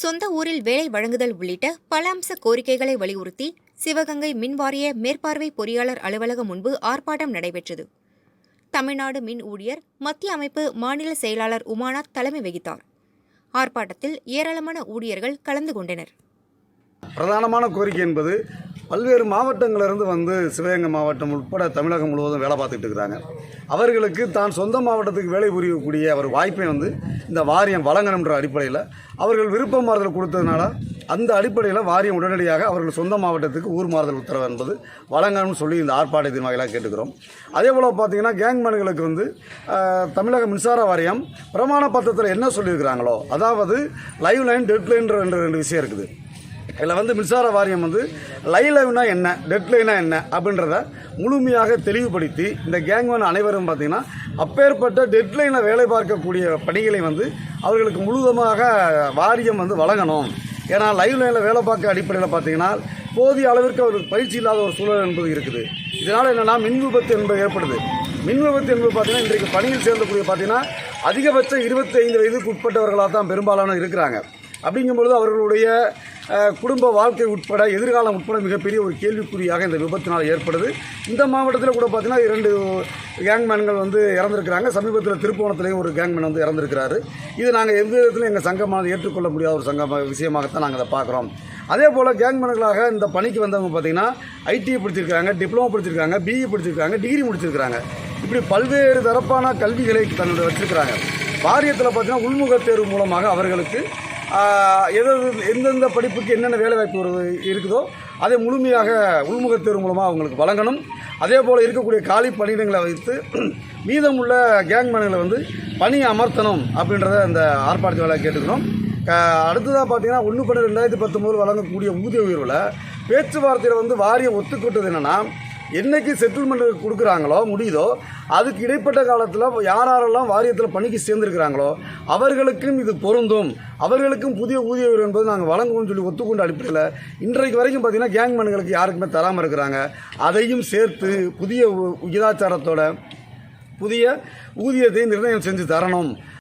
சொந்த ஊரில் வேலை வழங்குதல் உள்ளிட்ட பல அம்ச கோரிக்கைகளை வலியுறுத்தி சிவகங்கை மின்வாரிய மேற்பார்வை பொறியாளர் அலுவலகம் முன்பு ஆர்ப்பாட்டம் நடைபெற்றது. தமிழ்நாடு மின் ஊழியர் மத்திய அமைப்பு மாநில செயலாளர் உமாநாத் தலைமை வகித்தார். ஆர்ப்பாட்டத்தில் ஏராளமான ஊழியர்கள் கலந்து கொண்டனர். பிரதானமான கோரிக்கை என்பது பல்வேறு மாவட்டங்களிலிருந்து வந்து சிவகங்கை மாவட்டம் உட்பட தமிழகம் முழுவதும் வேலை பார்த்துட்டு இருக்கிறாங்க. அவர்களுக்கு தான் சொந்த மாவட்டத்துக்கு வேலை புரியக்கூடிய ஒரு வாய்ப்பை வந்து இந்த வாரியம் வழங்கணுன்ற அடிப்படையில் அவர்கள் விருப்ப மாறுதல் கொடுத்ததுனால அந்த அடிப்படையில் வாரியம் உடனடியாக அவர்கள் சொந்த மாவட்டத்துக்கு ஊர் மாறுதல் உத்தரவு என்பது வழங்கணும்னு சொல்லி இந்த ஆர்ப்பாட்டத்தின் வாயிலாக கேட்டுக்கிறோம். அதே போல் பார்த்தீங்கன்னா கேங்மேன்களுக்கு வந்து தமிழக மின்சார வாரியம் பிரமாண பத்திரத்தில் என்ன சொல்லியிருக்கிறாங்களோ அதாவது லைவ் லைன் டெட் லைன் ரெண்டு ரெண்டு விஷயம் இருக்குது. இதில் வந்து மின்சார வாரியம் வந்து லைவ் லைவ்னா என்ன டெட்லைனா என்ன அப்படின்றத முழுமையாக தெளிவுபடுத்தி இந்த கேங்மேன் அனைவரும் பார்த்திங்கன்னா அப்பேற்பட்ட டெட்லைனில் வேலை பார்க்கக்கூடிய பணிகளை வந்து அவர்களுக்கு முழுவதுமாக வாரியம் வந்து வழங்கணும். ஏன்னா லைவ் லைனில் வேலை பார்க்க அடிப்படையில் பார்த்தீங்கன்னா போதிய அளவிற்கு அவருக்கு பயிற்சி இல்லாத ஒரு சூழல் என்பது இருக்குது. இதனால் என்னென்னா மின் விபத்து என்பது ஏற்படுது. மின் விபத்து என்பது பார்த்தீங்கன்னா இன்றைக்கு பணியில் சேர்ந்தக்கூடிய பார்த்தீங்கன்னா அதிகபட்சம் இருபத்தி ஐந்து வயதுக்கு உட்பட்டவர்களாக தான் பெரும்பாலான இருக்கிறாங்க. அப்படிங்கும்பொழுது அவர்களுடைய குடும்ப வாழ்க்கை உட்பட எதிர்காலம் உட்பட மிகப்பெரிய ஒரு கேள்விக்குறியாக இந்த விபத்தினால் ஏற்படுது. இந்த மாவட்டத்தில் கூட பார்த்தீங்கன்னா இரண்டு கேங்மேன்கள் வந்து இறந்துருக்கிறாங்க. சமீபத்தில் திருப்போணத்துலேயும் ஒரு கேங்மேன் வந்து இறந்துருக்கிறாரு. இது நாங்கள் எந்த விதத்திலும் எங்கள் சங்கமானது ஏற்றுக்கொள்ள முடியாத ஒரு சங்க விஷயமாகத்தான் நாங்கள் அதை பார்க்குறோம். அதே போல் கேங்மேன்களாக இந்த பணிக்கு வந்தவங்க பார்த்தீங்கன்னா ஐடிஐ படிச்சிருக்காங்க டிப்ளமோ படிச்சிருக்காங்க பிஇ படிச்சிருக்காங்க டிகிரி முடிச்சிருக்காங்க இப்படி பல்வேறு தரப்பான கல்விகளை தன்னுடைய வச்சிருக்கிறாங்க. வாரியத்தில் பார்த்தீங்கன்னா உள்முகத் தேர்வு மூலமாக அவர்களுக்கு எது எந்தெந்த படிப்புக்கு என்னென்ன வேலைவாய்ப்பு வருது இருக்குதோ அதை முழுமையாக உள்முகத் தேர்வு மூலமாக அவங்களுக்கு வழங்கணும். அதே போல் இருக்கக்கூடிய காலி பணியிடங்களை வைத்து மீதமுள்ள கேங்மேன்களை வந்து பணி அமர்த்தணும் அப்படின்றத அந்த ஆர்ப்பாட்டத்தை வேலை கேட்டுக்கணும் அடுத்ததாக பார்த்தீங்கன்னா ஒன்று பன்னெண்டு ரெண்டாயிரத்தி பத்தொம்போது வழங்கக்கூடிய ஊதிய உயர்வில் பேச்சுவார்த்தையில் வந்து வாரியம் ஒத்துக்கொட்டது என்னென்னா என்னைக்கு செட்டில்மெண்ட் கொடுக்குறாங்களோ முடியுதோ அதுக்கு இடைப்பட்ட காலத்தில் யார் யாரெல்லாம் வாரியத்தில் பணிக்கு சேர்ந்துருக்கிறாங்களோ அவர்களுக்கும் இது பொருந்தும். அவர்களுக்கும் புதிய ஊதிய உயர்வு என்பது நாங்கள் வழங்குவோம்னு சொல்லி ஒத்துக்கொண்ட அடிப்படையில் இன்றைக்கு வரைக்கும் பார்த்தீங்கன்னா கேங்மேன்களுக்கு யாருக்குமே தராமல் இருக்கிறாங்க. அதையும் சேர்த்து புதிய உ- விகிதாச்சாரத்தோட புதிய ஊதியத்தை நிர்ணயம் செஞ்சு தரணும்.